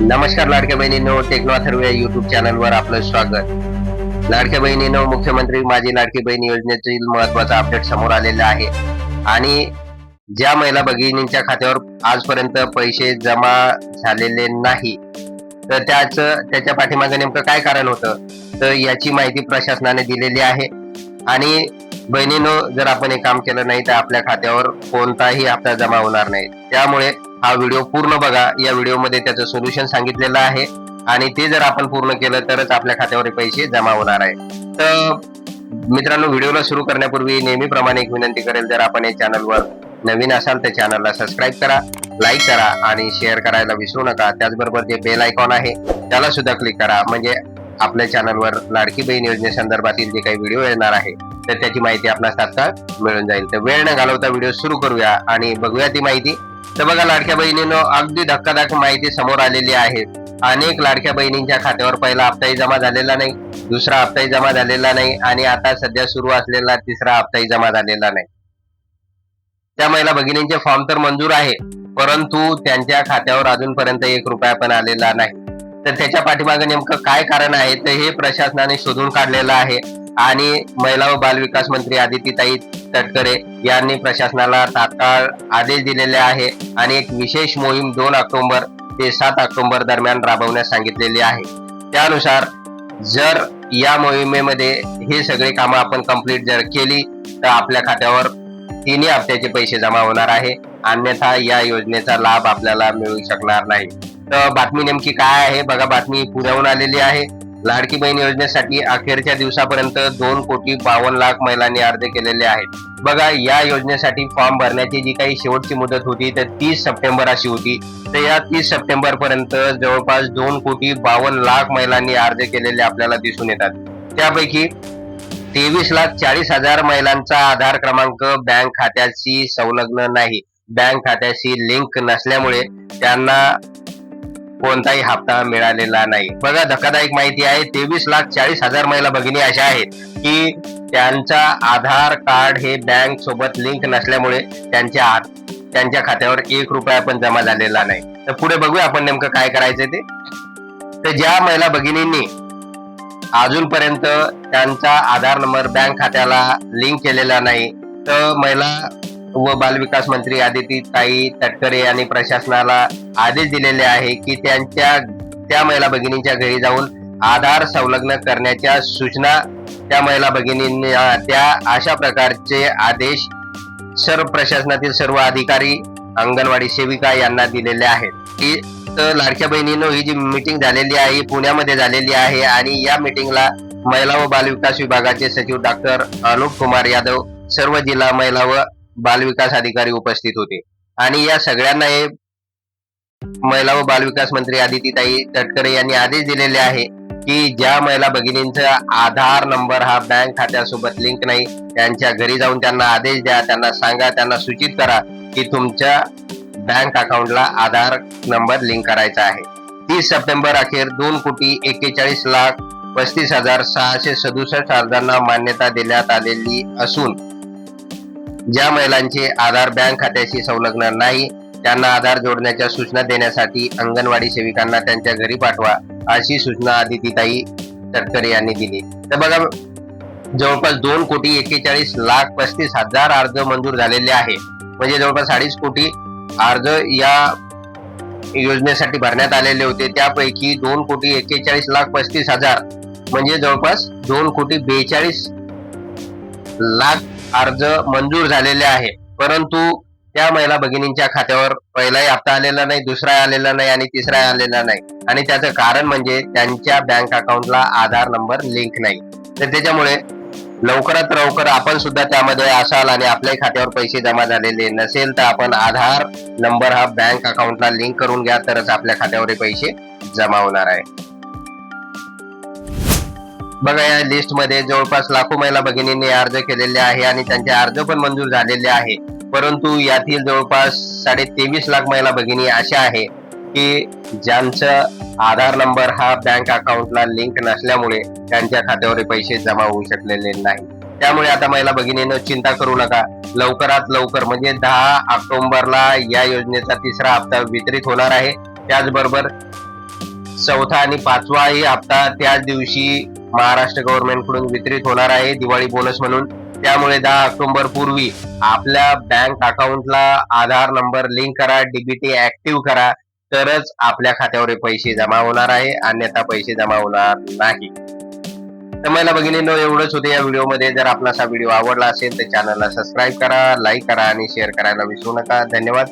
नमस्कार लाडक्या बहिणींनो टेक्नो अथर्व या युट्यूब चॅनलवर आपलं स्वागत. लाडक्या बहिणींनो मुख्यमंत्री माझी लाडकी बहीण योजनेतील महत्त्वाचा अपडेट समोर आलेला आहे. आणि ज्या महिला भगिनींच्या खात्यावर आजपर्यंत पैसे जमा झालेले नाही तर त्याच त्याच्या पाठीमागे नेमकं काय कारण होतं? तर याची माहिती प्रशासनाने दिलेली आहे. आणि बहिणीनो जर आपण हे काम केलं नाही तर आपल्या खात्यावर कोणताही हप्ता जमा होणार नाही. त्यामुळे हा व्हिडिओ पूर्ण बघा. या व्हिडिओमध्ये त्याचं सोल्युशन सांगितलेलं आहे. आणि ते जर आपण पूर्ण केलं तरच आपल्या खात्यावर पैसे जमा होणार आहे. तर मित्रांनो व्हिडिओला सुरू करण्यापूर्वी नेहमीप्रमाणे एक विनंती करेल जर आपण या चॅनलवर नवीन असाल तर चॅनलला सबस्क्राईब करा लाईक करा आणि शेअर करायला विसरू नका. त्याचबरोबर जे बेल आयकॉन आहे त्याला सुद्धा क्लिक करा. म्हणजे आपल्या चॅनलवर लाडकी बहीण योजनेसंदर्भातील जे काही व्हिडिओ येणार आहे तर त्याची माहिती आपणास तात्काळ मिळून जाईल. तर वेळ न घालवता व्हिडिओ सुरू करूया आणि बघूया ती माहिती. तर बघा लाडक्या बहिणीनं अगदी धक्कादायक माहिती समोर आलेली आहे. अनेक लाडक्या बहिणींच्या खात्यावर पहिला हप्ताही जमा झालेला नाही दुसरा हप्ताही जमा झालेला नाही आणि आता सध्या सुरू असलेला तिसरा हप्ताही जमा झालेला नाही. त्या महिला भगिनींचे फॉर्म तर मंजूर आहे परंतु त्यांच्या खात्यावर अजूनपर्यंत एक रुपया पण आलेला नाही. तर त्याच्या पाठीमागे नेमकं काय कारण आहे तर हे प्रशासनाने शोधून काढलेलं आहे. आणि महिला व बालविकास मंत्री आदितीताई तटकरे यांनी प्रशासनाला तात्काळ आदेश दिलेले आहे आणि एक विशेष मोहीम दोन ऑक्टोबर ते सात ऑक्टोबर दरम्यान राबवण्यास सांगितलेली आहे. त्यानुसार जर या मोहिमेमध्ये हे सगळे कामं आपण कंप्लीट जर केली तर आपल्या खात्यावर तिन्ही हप्त्याचे पैसे जमा होणार आहे. अन्यथा या योजनेचा लाभ आपल्याला मिळू शकणार नाही. तर बातमी नेमकी काय आहे? बघा बातमी पुण्याहून आलेली आहे. लाडकी बहीण योजनेसाठी अखेरच्या दिवसापर्यंत दोन कोटी बावन्न लाख महिलांनी अर्ज केलेले आहेत. बघा या योजनेसाठी फॉर्म भरण्याची जी काही शेवटची मुदत होती तर तीस सप्टेंबर अशी होती. तर या तीस सप्टेंबर पर्यंत जवळपास दोन कोटी बावन्न लाख महिलांनी अर्ज केलेले आपल्याला दिसून येतात. त्यापैकी तेवीस लाख चाळीस हजार महिलांचा आधार क्रमांक बँक खात्याशी संलग्न नाही. बँक खात्याशी लिंक नसल्यामुळे त्यांना कोणताही हप्ता मिळालेला नाही. बघा धक्कादायक माहिती आहे तेवीस लाख चाळीस हजार महिला भगिनी अशा आहेत की त्यांचा आधार कार्ड हे बँक सोबत लिंक नसल्यामुळे त्यांच्या आत- त्यांच्या खात्यावर एक रुपया पण जमा झालेला नाही. तर पुढे बघूया आपण नेमकं काय करायचं ते. तर ज्या महिला भगिनींनी अजूनपर्यंत त्यांचा आधार नंबर बँक खात्याला लिंक केलेला नाही तर महिला व बालविकास मंत्री आदिती ताई तटकरे यांनी प्रशासनाला आदेश दिलेले आहे की त्यांच्या त्या महिला भगिनींच्या घरी जाऊन आधार संलग्न करण्याच्या सूचना त्या महिला भगिनींनी त्या अशा प्रकारचे आदेश सर्व प्रशासनातील सर्व अधिकारी अंगणवाडी सेविका यांना दिलेले आहेत. ही तर लाडक्या बहिणीनं ही जी मीटिंग झालेली आहे ही पुण्यामध्ये झालेली आहे आणि या मीटिंगला महिला व बालविकास विभागाचे सचिव डॉक्टर अनुप कुमार यादव सर्व जिल्हा महिला व बालविकास अधिकारी उपस्थित होते. आणि या सगळ्यांना हे महिला व बालविकास मंत्री आदितीताई तटकरे यांनी आदेश दिलेले आहे की ज्या महिला भगिनींचा आधार नंबर हा बँक खात्यासोबत लिंक नाही त्यांच्या घरी जाऊन त्यांना आदेश द्या त्यांना सांगा त्यांना सूचित करा की तुमच्या बँक अकाउंटला आधार नंबर लिंक करायचा आहे. तीस सप्टेंबर अखेर दोन कोटी एक्केचाळीस लाख पस्तीस हजार सहाशे सदुसष्ट अर्जांना मान्यता देण्यात आलेली असून ज्या महिलांचे आधार बँक खात्याशी संलग्न नाही त्यांना आधार जोडण्याच्या सूचना देण्यासाठी अंगणवाडी सेविकांना त्यांच्या घरी पाठवा अशी सूचना आदितीताई तटकरे यांनी दिली. तर बघा जवळपास दोन कोटी एक्केचाळीस लाख पस्तीस हजार अर्ज मंजूर झालेले आहे. म्हणजे जवळपास अडीच कोटी अर्ज या योजनेसाठी भरण्यात आलेले होते. त्यापैकी दोन कोटी एक्केचाळीस लाख पस्तीस हजार म्हणजे जवळपास दोन कोटी बेचाळीस लाख अर्ज मंजूर झालेले आहे. परंतु त्या महिला भगिनींच्या खात्यावर पहिलाही हप्ता आलेला नाही दुसरा आलेला नाही आणि तिसरा आलेला नाही. आणि त्याचं कारण म्हणजे त्यांच्या बँक अकाउंटला आधार नंबर लिंक नाही. तर त्याच्यामुळे लवकरात लवकर आपण सुद्धा त्यामध्ये असाल आणि आपल्या खात्यावर पैसे जमा झालेले नसेल तर आपण आधार नंबर हा बँक अकाउंटला लिंक करून घ्या तरच आपल्या खात्यावर पैसे जमा होणार आहे. बघा या लिस्टमध्ये जवळपास लाखो महिला भगिनींनी अर्ज केलेले आहे आणि त्यांचे अर्ज पण मंजूर झालेले आहे. परंतु यातील जवळपास साडे तेवीस लाख महिला भगिनी अशा आहे की ज्यांचं आधार नंबर हा बँक अकाउंटला लिंक नसल्यामुळे त्यांच्या खात्यावर पैसे जमा होऊ शकलेले नाही. त्यामुळे आता महिला भगिनीनं चिंता करू नका. लवकरात लवकर म्हणजे दहा ऑक्टोबरला या योजनेचा तिसरा हप्ता वितरित होणार आहे. त्याचबरोबर चौथा आणि पाचवाही हप्ता त्याच दिवशी महाराष्ट्र गव्हर्नमेंटकडून वितरित होणार आहे दिवाळी बोनस म्हणून. त्यामुळे दहा ऑक्टोबर पूर्वी आपल्या बँक अकाउंटला आधार नंबर लिंक करा डीबीटी ऍक्टिव्ह करा तरच आपल्या खात्यावर पैसे जमा होणार आहे अन्यथा पैसे जमा होणार नाही. तर मला भगिनींनो एवढंच होते या व्हिडिओमध्ये. जर आपला हा व्हिडिओ आवडला असेल तर चॅनलला सबस्क्राईब करा लाईक करा आणि शेअर करायला विसरू नका. धन्यवाद.